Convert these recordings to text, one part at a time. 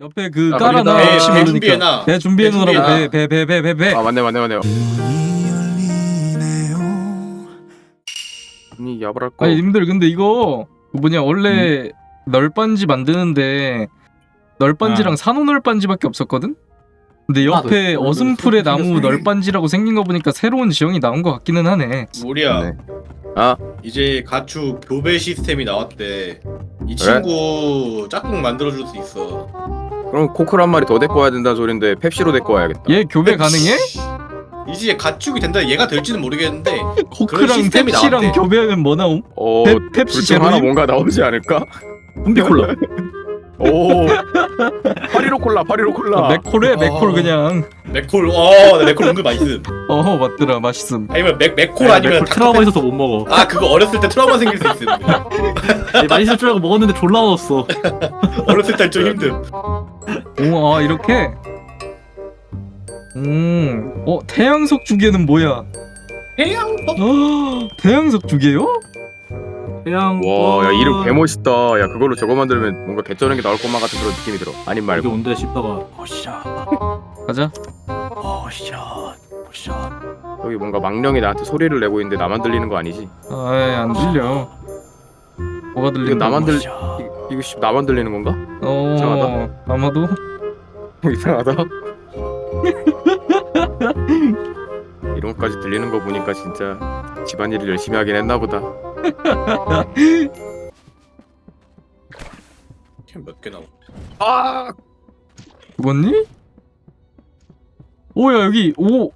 옆에 그 아, 깔아놔 혹시 배 모르니까 준비해놔. 배 준비해놓으라고 배 준비해놔. 배 배 배 배배 아 맞네 맞네 맞네요. 이 야발할 거. 아니 님들 근데 이거 그 뭐냐 원래 널빤지 만드는데 널빤지랑 아. 산호 널빤지밖에 없었거든? 근데 아, 옆에 네. 어슴풀의 생겼어. 나무 널빤지라고 생긴 거 보니까 새로운 지형이 나온 것 같기는 하네 우리야 네. 아 이제 가축 교배 시스템이 나왔대. 이 친구 짝꿍 만들어줄 수 있어. 그럼 코크를 한 마리 더 데리고 와야 된다는 소린데 펩시로 데리고 와야겠다. 얘 교배 가능해? 이제 가축이 된다. 얘가 될지는 모르겠는데 코크랑 시스템이 펩시랑 나왔대. 교배하면 뭐 나옴? 어 펩- 펩시 둘중 하나 제로임? 뭔가 나오지 않을까? 콤비콜라. 오 파리로 콜라 파리로 콜라. 아, 맥콜해 맥콜 어. 그냥 맥콜. 어, 나 맥콜 은근 맛있음. 어 맞더라 맛있음 아니면 맥 맥콜 아니면 맥콜 트라우마 있어서 못 먹어. 아 그거 어렸을 때 트라우마 생길 수 있음. 맛있을 줄 알고 먹었는데 졸라 맛없어. 어렸을 때 좀 힘듦. 오아 이렇게 음 어 태양석 주개는 뭐야 태양 어, 태양석 주개요? 그냥 와야 이름 개 멋있다. 야 그걸로 저거 만들면 뭔가 개쩌는 게 나올 것만 같은 그런 느낌이 들어. 아님 여기 말고. 온대 싶다가 버샷 가자 버샷 버샷. 여기 뭔가 망령이 나한테 소리를 내고 있는데 나만 들리는 거 아니지? 아이 안 들려 뭐가 이거 들린다 나만 들 이- 이거 씨 나만 들리는 건가? 어 이상하다. 아마도 이상하다. 이런 것까지 들리는 거 보니까 진짜 집안일을 열심히 하긴 했나 보다. 몇개 나와? 아! 죽었니? 오야 여기 오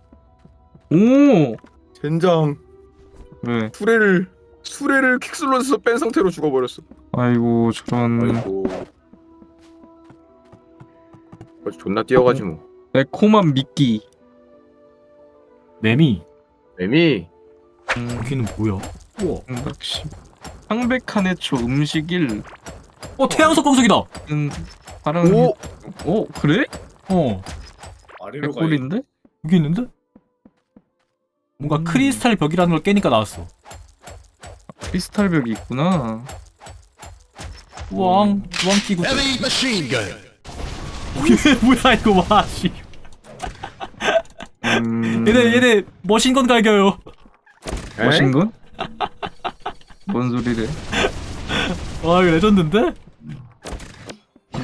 오 젠장 왜? 수레를 수레를 킥슬러에서 뺀 상태로 죽어버렸어. 아이고 저런 아이고. 아주 존나 뛰어가지 뭐. 매콤한 미끼 매미. 매미. 음, 여기는 뭐야? 우와. 역시 황백한 해초 음식일 어 태양석 광석이다. 음, 파랑 오! 오 그래? 어 아래로 가. 백골인데? 여기 있는데? 뭔가 음. 크리스탈 벽이라는 걸 깨니까 나왔어. 크리스탈 벽이 있구나 우왕 우왕 끼고. Heavy machine gun. 이게 뭐야 이거 와 씨. 음... 얘네 얘네 머신건 갈겨요. 에? 머신건? 뭔 소리래 와 이거 레전드인데?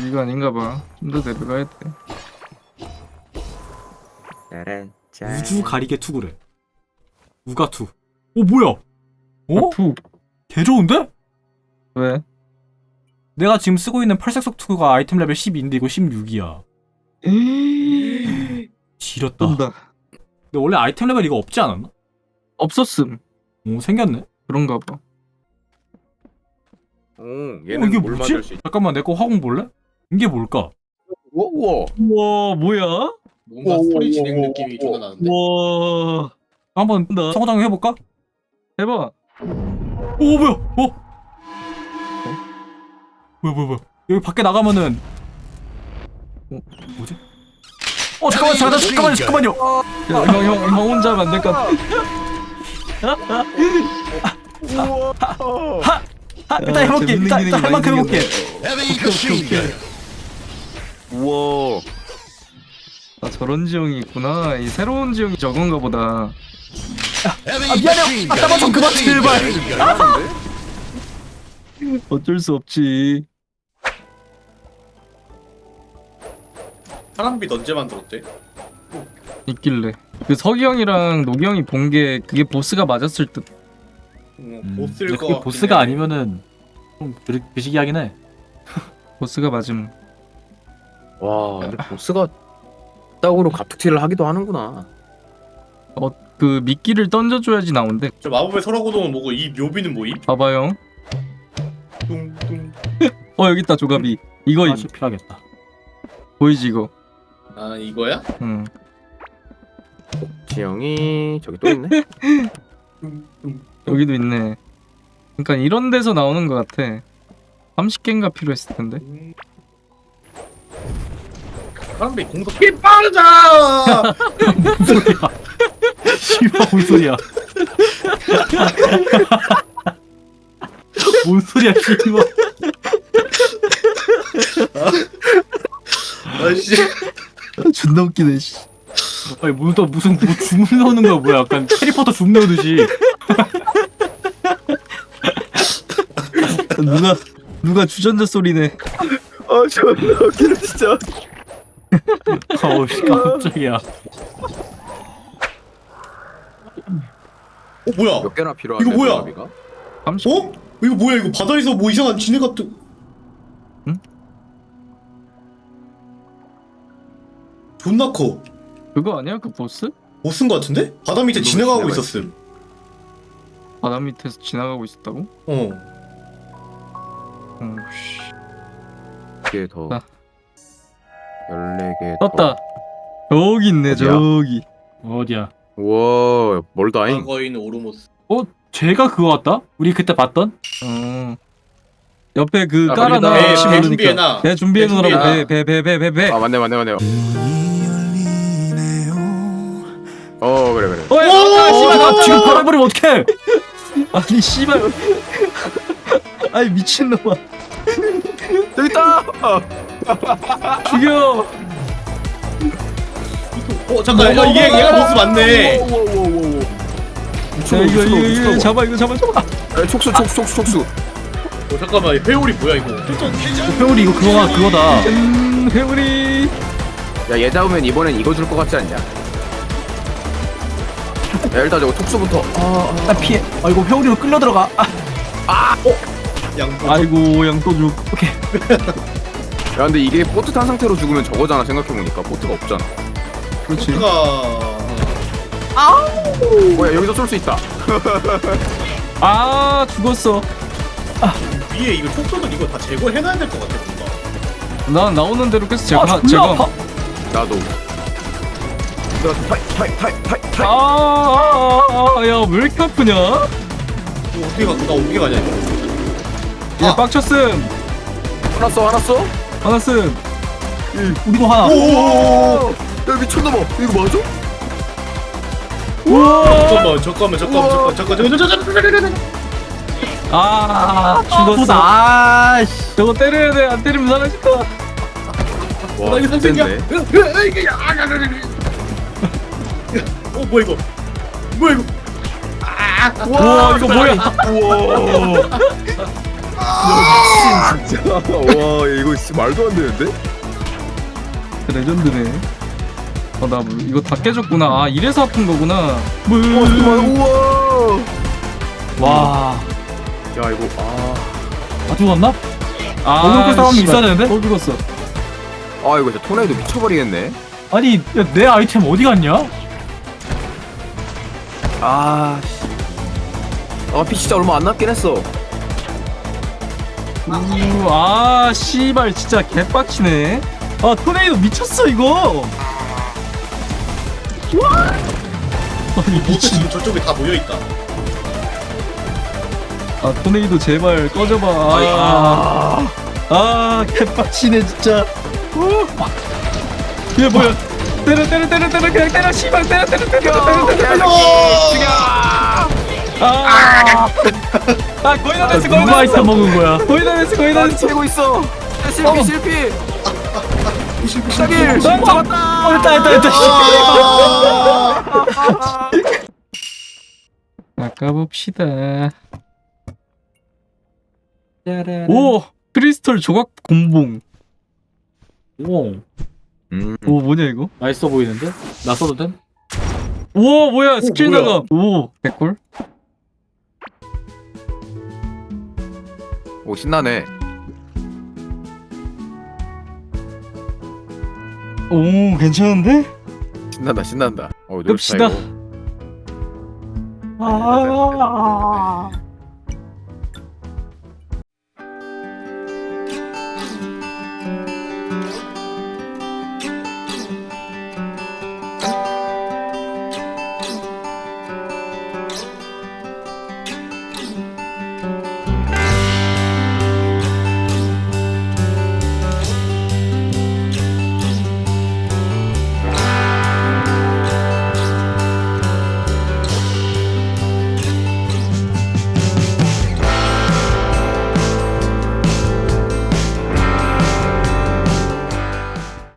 이거 아닌가 봐 좀 더 내려가야 돼 짜란. 우주 가리개 투구래. 우가투. 오 뭐야? 어? 투 개 좋은데? 왜? 내가 지금 쓰고 있는 펄색석 투구가 아이템 레벨 12인데 이거 16이야. 지렸다. 쏜다 근데 원래 아이템 레벨 이거 없지 않았나? 없었음 오 생겼네. 그런가 봐 오, 어, 얘는 이게 뭘 뭐지? 만들 수 있... 잠깐만 내 거 화공 볼래? 이게 뭘까? 우와, 우와. 우와 뭐야? 뭔가 오, 스토리 오, 진행 오, 느낌이 오. 나는데. 우와 한번 나- 성호장 해볼까? 해봐 오 뭐야? 어? 뭐야 뭐야 뭐야? 여기 밖에 나가면은 어 뭐지? 어 잠깐만 잠깐만 잠깐만요 잠깐만요. 형형 형 혼자 될것 같아 우와. 아, 일단 야, 해볼게. 재밌는 일단, 일단 할 만큼 해볼게. Heavy machine gun. 우와. 아 저런 지형이 있구나 이 새로운 지형이 저건가 보다 Heavy 아, 미안해요. machine 아, gun. 따만 좀 그만, Machine 제발. gun. 어쩔 수 없지 사람빛 언제 만들었대? 있길래 그 석이 형이랑 노기 형이 본 게 그게 보스가 맞았을 듯 음, 음, 보스일 근데 거 그게 같긴 보스가 해. 아니면은 좀 그- 그시기하긴 해. 보스가 맞음 와, 근데 보스가 딱으로 갑툭튀를 하기도 하는구나. 그 미끼를 던져줘야지 나온대 저 마법의 설화고동은 뭐고 이 묘비는 뭐임? 봐봐요 뚱뚱. 어 여기 있다 조갑이 이거 하나씩 필요하겠다. 보이지 이거 아 이거야? 응 지영이 저기 또 있네. 여기도 있네 그러니까 이런 데서 나오는 것 같아 30개인가 필요했을 텐데 음. 사람빛 공속 개 빠르자. 씨발 뭔 소리야? 뭔 소리야 씨발? 아씨 존나 웃기네 씨. 아니 무슨 무슨 뭐 주문 넣는 거야 뭐야 약간 해리포터 줌 넣듯이 누가 누가 주전자 소리네. 아 존나 웃기네 진짜 어우 씨 깜짝이야 어 뭐야 몇 개나 필요한데 이거 뭐야? 조합이가? 30. 어? 이거 뭐야 이거 바다에서 뭐 이상한 지네 같은 응? 존나 커 그거 아니야 그 보스? 못쓴 거 같은데? 바다 밑에 너무 지나가고 지나가 있었음 바다 밑에서 지나가고 있었다고? 어 어 씨. 개 더 아. 14개 떴다. 저기 있네 어디야? 저기. 어디야 우와 멀다잉 과거인 오르모스 어 제가 그거 같다 우리 그때 봤던 어. 옆에 그 아, 깔아놔. 배. 준비해놔. 배 준비해 배 놓으라고 준비해놔. 배 배 배 배 배 배. 아 맞네 맞네 맞네 그래 그래 어, 야, 오! 나왔다, 씨발, 아, 나왔다. 지금 바라버리면 어떡해 아니 씨발. 아니 미친놈아. 있다 죽여. 어 잠깐 어, 이게 얘가 보스 맞네 야, 이거 이거 이거 잡아 이거 잡아 잡아. 촉수 촉수 촉수 촉수 어 잠깐만 회오리 뭐야 이거 회오리 이거 그거가 그거다 음, 회오리. 야 얘 잡으면 이번엔 이거 줄 것 같지 않냐 야 일단 저거 촉수부터. 나 피해. 아 이거 회오리로 끌려 들어가. 아, 양보 아이고 양도죽. 야 근데 이게 보트 탄 상태로 죽으면 저거잖아 생각해보니까. 보트가 없잖아. 그렇지. 보스가 뭐야 여기서 쏠 수 있다. 아 죽었어. 위에 이거 촉소들 이거 다 제거해놔야 될 것 같아 뭔가. 난 나오는 대로 계속 제거 아 존나. 아파. 나도 아, 타이타이타이타이 아, 아, 야, 왜 이렇게 아프냐? 이거 어떻게 가? 나 어떻게 가냐 이거? 야, 아. 빡쳤음. 화났어 화났어? 하나슴. 우리도 하나. 오오오오! 야 미쳤나봐. 이거 맞아? 우와. 잠깐만 잠깐만 잠깐만 잠깐만 잠깐만 잠깐만 잠깐만 아, 죽었어. 아, 씨. 저거 때려야 돼. 안 때리면 사라질 거야. 와, 나 이거 센데. 으, 으, 으, 이게 야, 야, 야, 야, 야. 어 뭐야 이거 뭐야 이거 우와 이거 뭐야? 우와 야 미친 진짜 와 이거 진짜 말도 안 되는데? 레전드네. 뭐, 이거 다 깨졌구나. 아 이래서 아픈 거구나. 물. 와 잠깐만 우와 와 야 이거 아 아, 죽었나? 아 먹을 사람이 씨발. 있어야 되는데? 또 죽었어. 아 이거 진짜 토네이도 미쳐버리겠네 아니 야, 내 아이템 어디 갔냐? 아 아, 피 진짜 얼마 안 남긴 했어. 우, 아 씨발 진짜 개빡치네. 아 토네이도 미쳤어 이거. 아니 미친. 지금 저쪽에 다 모여 있다 아 토네이도 제발 꺼져봐. 아, 아 개빡치네 진짜. 얘 뭐야? 때려 때려 때려 때려 그냥 때려 씨발 때려 때려 때려 때려 때려 때려. 아, 아 거의 다 됐어 거의 누가 다 아이템 됐어 먹은 거야? 거의 다 됐어 거의 다나 됐어. 치고 있어. 실패 실패. 샤길. 아, 어 됐다 됐다 됐다 아까봅시다. 오 크리스털 조각 곰봉. 오 음. 오 뭐냐 이거? 맛있어 보이는데? 나 써도 돼? 오 뭐야 스킬 뭐야? 나감. 오 백골. 오 신나네. 오 괜찮은데? 신난다 신난다. 어 끕시다. 아.